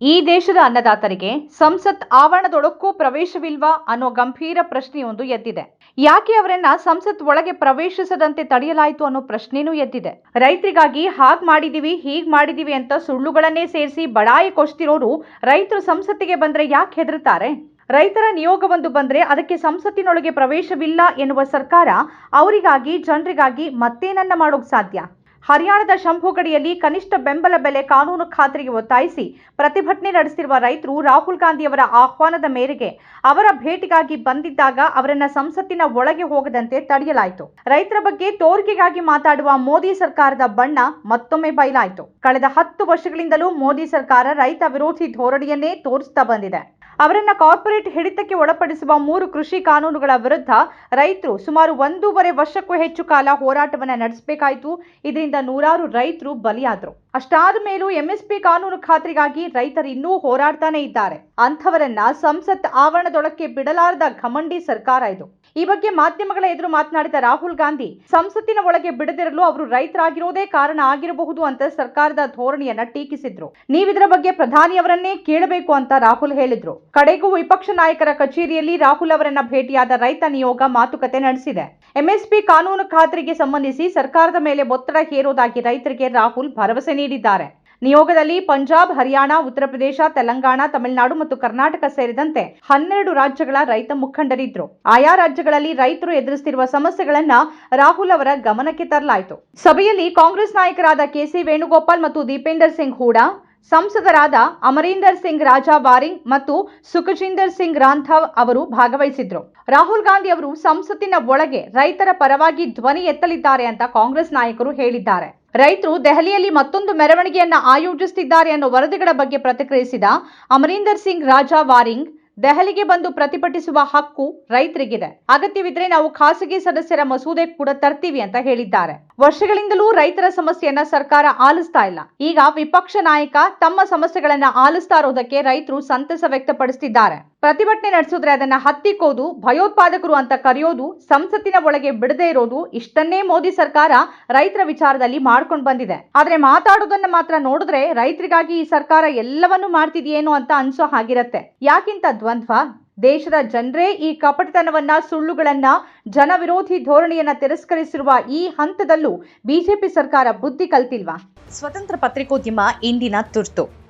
ಈ ದೇಶದ ಅನ್ನದಾತರಿಗೆ ಸಂಸತ್ ಆವರಣದೊಳಕ್ಕೂ ಪ್ರವೇಶವಿಲ್ವಾ ಅನ್ನೋ ಗಂಭೀರ ಪ್ರಶ್ನೆಯೊಂದು ಎದ್ದಿದೆ. ಯಾಕೆ ಅವರನ್ನ ಸಂಸತ್ ಒಳಗೆ ಪ್ರವೇಶಿಸದಂತೆ ತಡೆಯಲಾಯಿತು ಅನ್ನೋ ಪ್ರಶ್ನೆನೂ ಎದ್ದಿದೆ. ರೈತರಿಗಾಗಿ ಹಾಗ್ ಮಾಡಿದೀವಿ, ಹೀಗ್ ಮಾಡಿದೀವಿ ಅಂತ ಸುಳ್ಳುಗಳನ್ನೇ ಸೇರಿಸಿ ಬಡಾಯಿ ಕೊಚ್ತಿರೋರು ರೈತರು ಸಂಸತ್ತಿಗೆ ಬಂದ್ರೆ ಯಾಕೆ ಹೆದರ್ತಾರೆ? ರೈತರ ನಿಯೋಗವೊಂದು ಬಂದ್ರೆ ಅದಕ್ಕೆ ಸಂಸತ್ತಿನೊಳಗೆ ಪ್ರವೇಶವಿಲ್ಲ ಎನ್ನುವ ಸರ್ಕಾರ ಅವರಿಗಾಗಿ, ಜನರಿಗಾಗಿ ಮತ್ತೇನನ್ನ ಮಾಡೋಕ್ ಸಾಧ್ಯ? ಹರಿಯಾಣದ ಶಂಭುಗಡಿಯಲ್ಲಿ ಕನಿಷ್ಠ ಬೆಂಬಲ ಬೆಲೆ ಕಾನೂನು ಖಾತ್ರಿಗೆ ಒತ್ತಾಯಿಸಿ ಪ್ರತಿಭಟನೆ ನಡೆಸಿರುವ ರೈತರು ರಾಹುಲ್ ಗಾಂಧಿಯವರ ಆಹ್ವಾನದ ಮೇರೆಗೆ ಅವರ ಭೇಟಿಗಾಗಿ ಬಂದಿದ್ದಾಗ ಅವರನ್ನ ಸಂಸತ್ತಿನ ಒಳಗೆ ಹೋಗದಂತೆ ತಡೆಯಲಾಯಿತು. ರೈತರ ಬಗ್ಗೆ ತೋರಿಕೆಗಾಗಿ ಮಾತಾಡುವ ಮೋದಿ ಸರ್ಕಾರದ ಬಣ್ಣ ಮತ್ತೊಮ್ಮೆ ಬಯಲಾಯಿತು. ಕಳೆದ ಹತ್ತು ವರ್ಷಗಳಿಂದಲೂ ಮೋದಿ ಸರ್ಕಾರ ರೈತ ವಿರೋಧಿ ಧೋರಣೆಯನ್ನೇ ತೋರಿಸ್ತಾ ಬಂದಿದೆ. ಅವರನ್ನ ಕಾರ್ಪೊರೇಟ್ ಹಿಡಿತಕ್ಕೆ ಒಳಪಡಿಸುವ ಮೂರು ಕೃಷಿ ಕಾನೂನುಗಳ ವಿರುದ್ಧ ರೈತರು ಸುಮಾರು ಒಂದೂವರೆ ವರ್ಷಕ್ಕೂ ಹೆಚ್ಚು ಕಾಲ ಹೋರಾಟವನ್ನು ನಡೆಸಬೇಕಾಯಿತು. ಇದರಿಂದ ನೂರಾರು ರೈತರು ಬಲಿಯಾದರು. ಅಷ್ಟಾದ ಮೇಲೂ ಎಂಎಸ್ಪಿ ಕಾನೂನು ಖಾತ್ರಿಗಾಗಿ ರೈತರು ಇನ್ನೂ ಹೋರಾಡ್ತಾನೆ ಇದ್ದಾರೆ. ಅಂಥವರನ್ನ ಸಂಸತ್ ಆವರಣದೊಳಕ್ಕೆ ಬಿಡಲಾರದ ಘಮಂಡಿ ಸರ್ಕಾರ ಇದು. ಈ ಬಗ್ಗೆ ಮಾಧ್ಯಮಗಳ ಎದುರು ಮಾತನಾಡಿದ ರಾಹುಲ್ ಗಾಂಧಿ, ಸಂಸತ್ತಿನ ಒಳಗೆ ಬಿಡದಿರಲು ಅವರು ರೈತರಾಗಿರೋದೇ ಕಾರಣ ಆಗಿರಬಹುದು ಅಂತ ಸರ್ಕಾರದ ಧೋರಣೆಯನ್ನ ಟೀಕಿಸಿದ್ರು. ನೀವಿದರ ಬಗ್ಗೆ ಪ್ರಧಾನಿಯವರನ್ನೇ ಕೇಳಬೇಕು ಅಂತ ರಾಹುಲ್ ಹೇಳಿದ್ರು. ಕಡೆಗೂ ವಿಪಕ್ಷ ನಾಯಕರ ಕಚೇರಿಯಲ್ಲಿ ರಾಹುಲ್ ಅವರನ್ನ ಭೇಟಿಯಾದ ರೈತ ನಿಯೋಗ ಮಾತುಕತೆ ನಡೆಸಿದೆ. ಎಂಎಸ್ಪಿ ಕಾನೂನು ಖಾತರಿಗೆ ಸಂಬಂಧಿಸಿ ಸರ್ಕಾರದ ಮೇಲೆ ಒತ್ತಡ ಹೇರೋದಾಗಿ ರೈತರಿಗೆ ರಾಹುಲ್ ಭರವಸೆ ನೀಡಿದ್ದಾರೆ. ನಿಯೋಗದಲ್ಲಿ ಪಂಜಾಬ್, ಹರಿಯಾಣ, ಉತ್ತರ ಪ್ರದೇಶ, ತೆಲಂಗಾಣ, ತಮಿಳುನಾಡು ಮತ್ತು ಕರ್ನಾಟಕ ಸೇರಿದಂತೆ ಹನ್ನೆರಡು ರಾಜ್ಯಗಳ ರೈತ ಮುಖಂಡರಿದ್ರು. ಆಯಾ ರಾಜ್ಯಗಳಲ್ಲಿ ರೈತರು ಎದುರಿಸುತ್ತಿರುವ ಸಮಸ್ಯೆಗಳನ್ನ ರಾಹುಲ್ ಅವರ ಗಮನಕ್ಕೆ ತರಲಾಯಿತು. ಸಭೆಯಲ್ಲಿ ಕಾಂಗ್ರೆಸ್ ನಾಯಕರಾದ ಕೆಸಿ ವೇಣುಗೋಪಾಲ್ ಮತ್ತು ದೀಪೇಂದರ್ ಸಿಂಗ್ ಹೂಡಾ, ಸಂಸದರಾದ ಅಮರೀಂದರ್ ಸಿಂಗ್ ರಾಜಾ ವಾರಿಂಗ್ ಮತ್ತು ಸುಖಜಿಂದರ್ ಸಿಂಗ್ ರಾಂಥವ್ ಅವರು ಭಾಗವಹಿಸಿದ್ರು. ರಾಹುಲ್ ಗಾಂಧಿ ಅವರು ಸಂಸತ್ತಿನ ಒಳಗೆ ರೈತರ ಪರವಾಗಿ ಧ್ವನಿ ಎತ್ತಲಿದ್ದಾರೆ ಅಂತ ಕಾಂಗ್ರೆಸ್ ನಾಯಕರು ಹೇಳಿದ್ದಾರೆ. ರೈತರು ದೆಹಲಿಯಲ್ಲಿ ಮತ್ತೊಂದು ಮೆರವಣಿಗೆಯನ್ನ ಆಯೋಜಿಸುತ್ತಿದ್ದಾರೆ ಅನ್ನೋ ವರದಿಗಳ ಬಗ್ಗೆ ಪ್ರತಿಕ್ರಿಯಿಸಿದ ಅಮರೀಂದರ್ ಸಿಂಗ್ ರಾಜಾ ವಾರಿಂಗ್, ದೆಹಲಿಗೆ ಬಂದು ಪ್ರತಿಭಟಿಸುವ ಹಕ್ಕು ರೈತರಿಗಿದೆ. ಅಗತ್ಯವಿದ್ರೆ ನಾವು ಖಾಸಗಿ ಸದಸ್ಯರ ಮಸೂದೆ ಕೂಡ ತರ್ತೀವಿ ಅಂತ ಹೇಳಿದ್ದಾರೆ. ವರ್ಷಗಳಿಂದಲೂ ರೈತರ ಸಮಸ್ಯೆಯನ್ನ ಸರ್ಕಾರ ಆಲಿಸ್ತಾ ಇಲ್ಲ. ಈಗ ವಿಪಕ್ಷ ನಾಯಕ ತಮ್ಮ ಸಮಸ್ಯೆಗಳನ್ನ ಆಲಿಸ್ತಾ ಇರೋದಕ್ಕೆ ರೈತರು ಸಂತಸ ವ್ಯಕ್ತಪಡಿಸುತ್ತಿದ್ದಾರೆ ಪ್ರತಿಭಟನೆ ನಡೆಸಿದ್ರೆ ಅದನ್ನ ಹತ್ತಿಕ್ಕೋದು, ಭಯೋತ್ಪಾದಕರು ಅಂತ ಕರೆಯೋದು, ಸಂಸತ್ತಿನ ಒಳಗೆ ಬಿಡದೇ ಇರೋದು ಇಷ್ಟನ್ನೇ ಮೋದಿ ಸರ್ಕಾರ ರೈತರ ವಿಚಾರದಲ್ಲಿ ಮಾಡ್ಕೊಂಡು ಬಂದಿದೆ. ಆದ್ರೆ ಮಾತಾಡೋದನ್ನ ಮಾತ್ರ ನೋಡಿದ್ರೆ ರೈತರಿಗಾಗಿ ಈ ಸರ್ಕಾರ ಎಲ್ಲವನ್ನೂ ಮಾಡ್ತಿದೆಯೇನೋ ಅಂತ ಅನ್ಸೋ ಹಾಗಿರತ್ತೆ. ಯಾಕಿಂತ ದ್ವಂದ್ವ? ದೇಶದ ಜನರೇ ಈ ಕಪಟತನವನ್ನ, ಸುಳ್ಳುಗಳನ್ನ, ಜನವಿರೋಧಿ ಧೋರಣೆಯನ್ನ ತಿರಸ್ಕರಿಸಿರುವ ಈ ಹಂತದಲ್ಲೂ ಬಿಜೆಪಿ ಸರ್ಕಾರ ಬುದ್ಧಿ ಕಲ್ತಿಲ್ವಾ? ಸ್ವತಂತ್ರ ಪತ್ರಿಕೋದ್ಯಮ ಇಂದಿನ ತುರ್ತು.